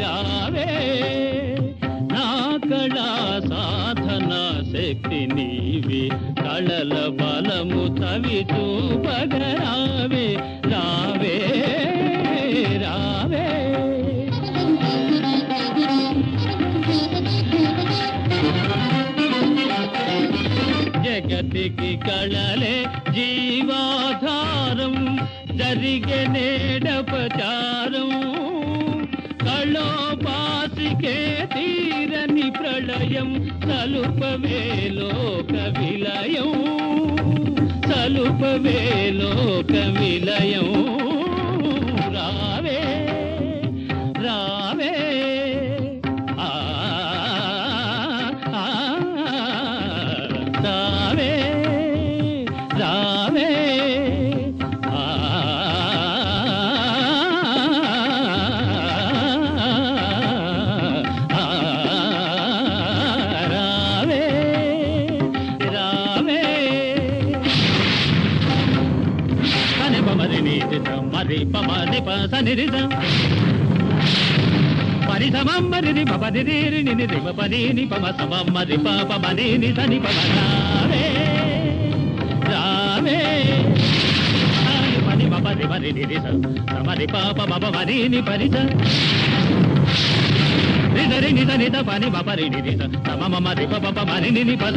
రావే నా కళా సాధన శక్తి నీవే కళల బలము తవి చూపగరావే రావే రావే జగతికి కళలే జీవాధారం జరిగే నేడపచారం కళోపాసికే తీరని ప్రళయం సలుపవే లోక విలయం సలుపవే లోక విలయం పమరి నీతి మరి పమని పసని రిజ పరి సమమ్మరి పపని రి ని పని ని పమ సమమ్మరి ప పని ని సని పమ రావే రావే ఆని పని పపరి మరి ని రి స సమరి పాప మమ మని ని పరి స రి ద ని ద ద పని పపరి ని రి స సమ మమ రి ప ప మరి ని ని పద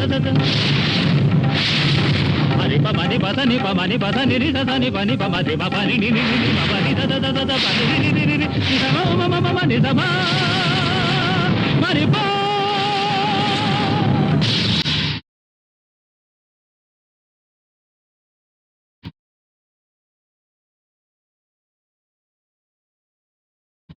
ప మని పద ని ప మని పద ని రి స స ని ప ని ప మ రి ప ప ని ని ని ని ని మ ప ని ని ని ని ని ని ని ని ని స మరి ప